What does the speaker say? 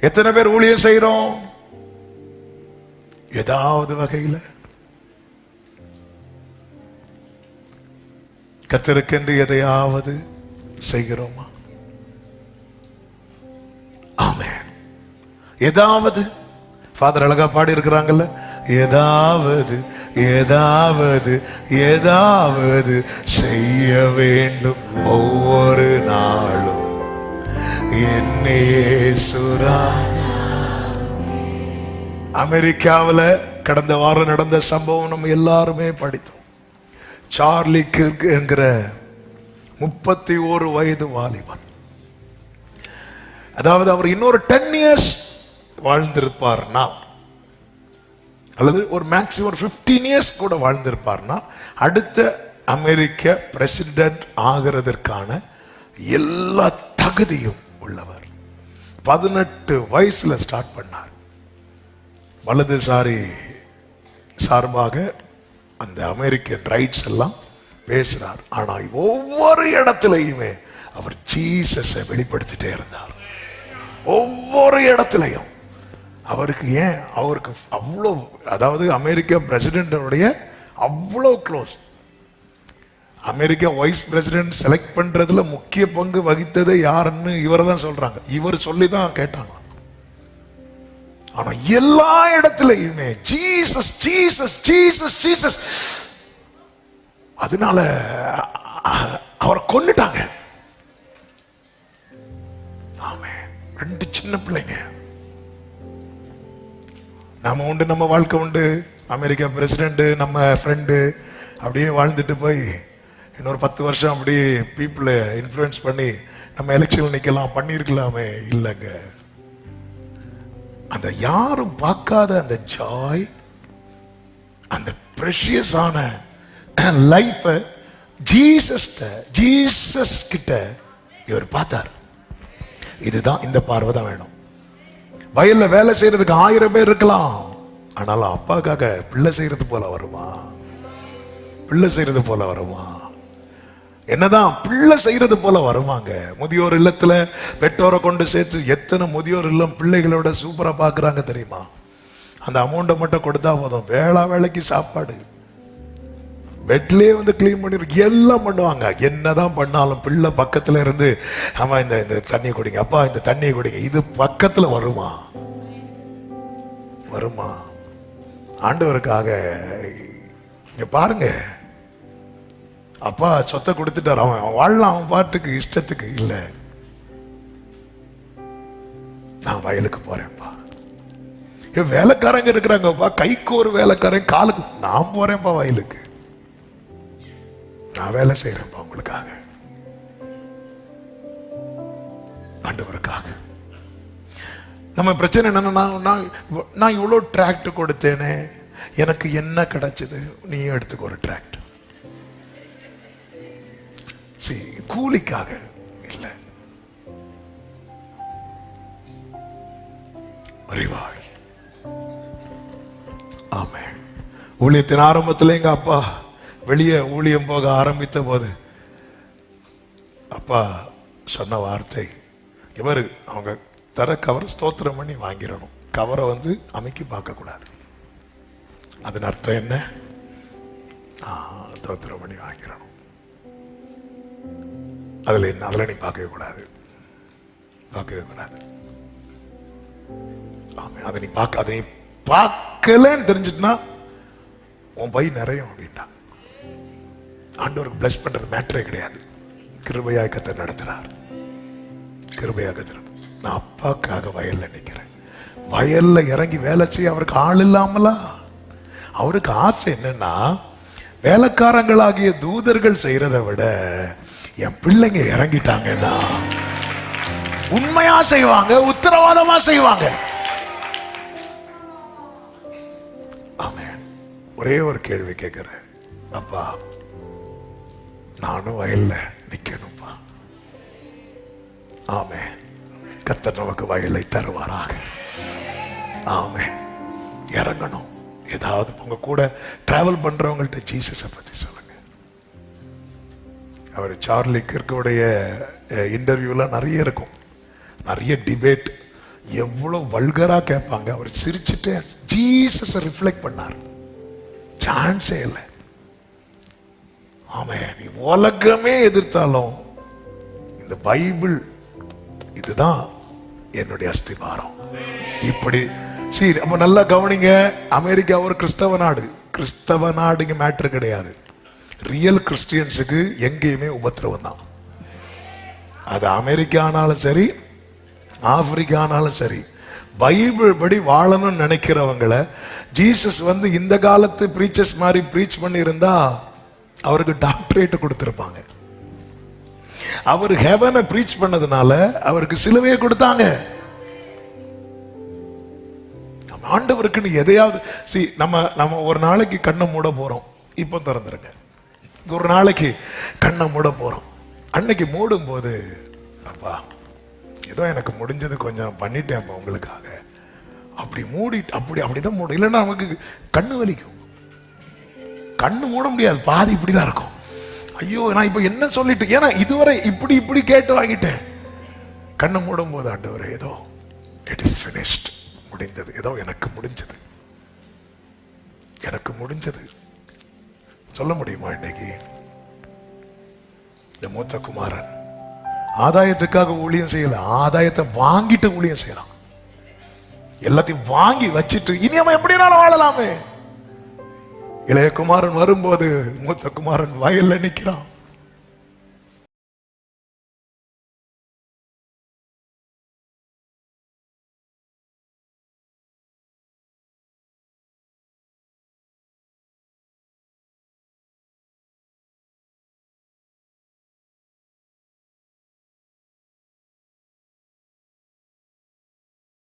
எத்தனை பேர் ஊழியம் செய்யறோம் ஏதாவது வகையில். கத்திருக்கென்று எதையாவது செய்கிறோமா? ஆமே ஏதாவது. ஃபாதர் அழகா பாடி இருக்கிறாங்கல்ல ஏதாவது ஏதாவது ஏதாவது செய்ய வேண்டும். ஒவ்வொரு என்னையே சுரா அமெரிக்காவில் கடந்த வாரம் நடந்த சம்பவம் நம்ம எல்லாருமே படித்தோம். சார்லி கிர்க் என்கிற முப்பத்தி ஓரு வயது வாலிபன். அதாவது அவர் இன்னொரு டென் இயர்ஸ் வாழ்ந்திருப்பார்னா அல்லது ஒரு மேக்ஸிமம் ஒரு ஃபிஃப்டீன் இயர்ஸ் கூட வாழ்ந்திருப்பார்னா அடுத்த அமெரிக்க பிரசிடென்ட் ஆகிறதற்கான எல்லா தகுதியும் உள்ளவர். பதினெட்டு வயசுல ஸ்டார்ட் பண்ணார். வலதுசாரி சார்பாக அந்த அமெரிக்கன் ரைட்ஸ் எல்லாம் பேசினார் ஆனா ஒவ்வொரு இடத்துலையுமே அவர் ஜீசஸை வெளிப்படுத்திட்டே இருந்தார். ஒவ்வொரு இடத்துலையும். அவருக்கு ஏன்? அவருக்கு அவ்வளோ அதாவது அமெரிக்க பிரசிடென்டனுடைய அவ்வளோ close America vice president select பண்றதுல முக்கிய பங்கு வகித்தது யாருன்னு இவரை தான் சொல்றாங்க. இவர் சொல்லி தான் கேட்டாங்க. ஆனா எல்லா இடத்துலயுமே ஜீசஸ் ஜீசஸ் ஜீசஸ் ஜீசஸ் அதனால அவரை கொண்டுட்டாங்க ஆமே ரெண்டு சின்ன பிள்ளைங்க. நம்ம உண்டு நம்ம வாழ்க்கை உண்டு. அமெரிக்கா பிரசிடென்ட் நம்ம ஃப்ரெண்டு அப்படியே வாழ்ந்துட்டு போய் இன்னொரு பத்து வருஷம் அப்படியே பீப்புளை இன்ஃப்ளூயன்ஸ் பண்ணி நம்ம எலெக்ஷன் நிற்கலாம் பண்ணியிருக்கலாமே? இல்லைங்க. அந்த யாரும் பார்க்காத அந்த ஜாய் அந்த ப்ரெஷியஸான லைஃபை ஜீசஸ்ட ஜீசஸ் கிட்ட இவர் பார்த்தார். இதுதான் இந்த பார்வை தான் வேணும். வயல்ல வேலை செய்யறதுக்கு ஆயிரம் பேர் இருக்கலாம். ஆனாலும் அப்பாக்காக பிள்ளை செய்யறது போல வருமா? பிள்ளை செய்யறது போல வருமா? என்னதான் பிள்ளை செய்யறது போல வருவாங்க. முதியோர் இல்லத்துல பெற்றோரை கொண்டு சேர்த்து எத்தனை முதியோர் இல்லம் பிள்ளைகளோட சூப்பரா பாக்குறாங்க தெரியுமா? அந்த அமௌண்ட்டை மட்டும் கொடுத்தா போதும். வேளா வேலைக்கு சாப்பாடு. பெட்லயே வந்து க்ளீன் பண்ணி எல்லாம் பண்ணுவாங்க. என்னதான் பண்ணாலும் பிள்ளை பக்கத்துல இருந்து ஆமா இந்த இந்த தண்ணி குடிங்க. அப்பா இந்த தண்ணியை குடிங்க. இது பக்கத்துல வருமா? வருமா? ஆண்டவருக்காக இங்க பாருங்க. அப்பா சொத்தை கொடுத்துட்டார். அவன் அவன் வாழலாம் அவன் பாட்டுக்கு இஷ்டத்துக்கு. இல்லை. நான் வயலுக்கு போறேன்ப்பா. என் வேலைக்காரங்க இருக்கிறாங்கப்பா. கைக்கு ஒரு வேலைக்காரன் காலுக்கு. நான் போறேன்ப்பா வயலுக்கு. நான் வேலை செய்யறேன்ப்பா உங்களுக்காக. ஆண்டவருக்காக. நம்ம பிரச்சனை என்னன்னா நான் நான் இவ்வளோ டிராக்ட் கொடுத்தேனே. எனக்கு என்ன கிடைச்சது? நீயும் எடுத்துக்கோ ஒரு டிராக்ட் கூலிக்காக. இல்லை. அறிவாள். ஆமே ஊழியத்தின் ஆரம்பத்தில் எங்க அப்பா வெளியே ஊழியம் போக ஆரம்பித்த போது அப்பா சொன்ன வார்த்தை இவர் அவங்க தர கவரை ஸ்தோத்திரம் பண்ணி வாங்கிடணும். கவரை வந்து அமைக்கி பார்க்கக்கூடாது. அதன் அர்த்தம் என்ன? ஸ்தோத்திரம் பண்ணி வாங்கிடணும். அதுல என்ன? அதுல நீ பார்க்கவே கூடாது. பார்க்கவே கூடாது. ஆமாம் அதை நீ பார்க்க அதை நீ பார்க்கலன்னு தெரிஞ்சிட்டுனா உன் பை நிறையும் அப்படின்ட்டா. ஆண்டவருக்கு பிளஸ் பண்றது மேட்டரே கிடையாது. கிருபையாய் கத்தர் நடத்துறார். கிருபையாக கத்தர் நான் அப்பாக்காக வயல்ல நிற்கிறேன் வயல்ல இறங்கி வேலை செய்ய அவருக்கு ஆள் இல்லாமலா? அவருக்கு ஆசை என்னன்னா வேலைக்காரங்களாகிய தூதர்கள் செய்யறதை விட என் பிள்ளைங்க இறங்கிட்டாங்கன்னா உண்மையா செய்வாங்க உத்தரவாதமா செய்வாங்க. ஒரே ஒரு கேள்வி கேட்கிறேன். அப்பா நானும் வயல்ல நிக்கணும்ப்பா. ஆமே கத்தர் நமக்கு வயலை தருவாராக. ஆமே இறங்கணும். ஏதாவது உங்க கூட டிராவல் பண்றவங்கள்ட்ட ஜீசஸை பத்தி சொல்லுங்க. அவர் சார்லி கிர்க்குடைய இன்டர்வியூலாம் நிறைய இருக்கும். நிறைய டிபேட் எவ்வளவு வல்கரா கேட்பாங்க. அவர் சிரிச்சுட்டு ஜீசஸை ரிஃப்ளெக்ட் பண்ணார். சான்ஸே இல்லை. ஆமே நீ உலகமே எதிர்த்தாலும் இந்த பைபிள் இதுதான் என்னுடைய அஸ்திபாரம் இப்படி சரி அப்ப நல்லா கவனிங்க. அமெரிக்கா ஒரு கிறிஸ்தவ நாடு. கிறிஸ்தவ நாடுங்க மேட்ரு கிடையாது. ரியல் கிறிஸ்டியன்ஸுக்கு எங்கேயுமே உபத்திரவம் தான். அது அமெரிக்கா ஆனாலும் சரி ஆப்பிரிக்கா ஆனாலும் சரி பைபிள் படி வாழணும்னு நினைக்கிறவங்கள ஜீசஸ் வந்து இந்த காலத்து ப்ரீச்சர்ஸ் மாதிரி ப்ரீச் பண்ணியிருந்தா அவருக்கு டாக்டரேட் கொடுத்துருப்பாங்க. அவர் ஹெவனை ப்ரீச் பண்ணதுனால அவருக்கு சிலுவையை கொடுத்தாங்க. நம்ம ஆண்டவருக்குன்னு எதையாவது சி நம்ம நம்ம ஒரு நாளைக்கு கண்ணை மூட போறோம். இப்போ திறந்துருங்க. ஒரு நாளைக்கு கண்ணை மூட போகிறோம் அன்னைக்கு மூடும் போது அப்பா ஏதோ எனக்கு முடிஞ்சது கொஞ்சம் பண்ணிட்டேன் உங்களுக்காக. அப்படி மூடிட்டு அப்படி அப்படிதான் மூடும் இல்லைன்னா நமக்கு கண்ணு வலிக்கும். கண்ணு மூட முடியாது. பாதி இப்படிதான் இருக்கும். ஐயோ நான் இப்போ என்ன சொல்லிட்டு ஏன்னா இதுவரை இப்படி இப்படி கேட்டு வாங்கிட்டேன். கண்ணை மூடும் போது ஆண்டவர் ஏதோ இட் இஸ் ஃபினிஷ்ட் முடிந்தது. ஏதோ எனக்கு முடிஞ்சது. எனக்கு முடிஞ்சது. சொல்ல முடியுமா இன்னைக்கு? இந்த மூத்த குமாரன் ஆதாயத்துக்காக ஊழியம் செய்யல ஆதாயத்தை வாங்கிட்டு ஊழியம் செய்யலாம் எல்லாத்தையும் வாங்கி வச்சிட்டு இனி அவன் எப்படினாலும் வாழலாமே. இளைய குமாரன் வரும்போது மூத்த குமாரன் வயல்ல நிக்கிறான்.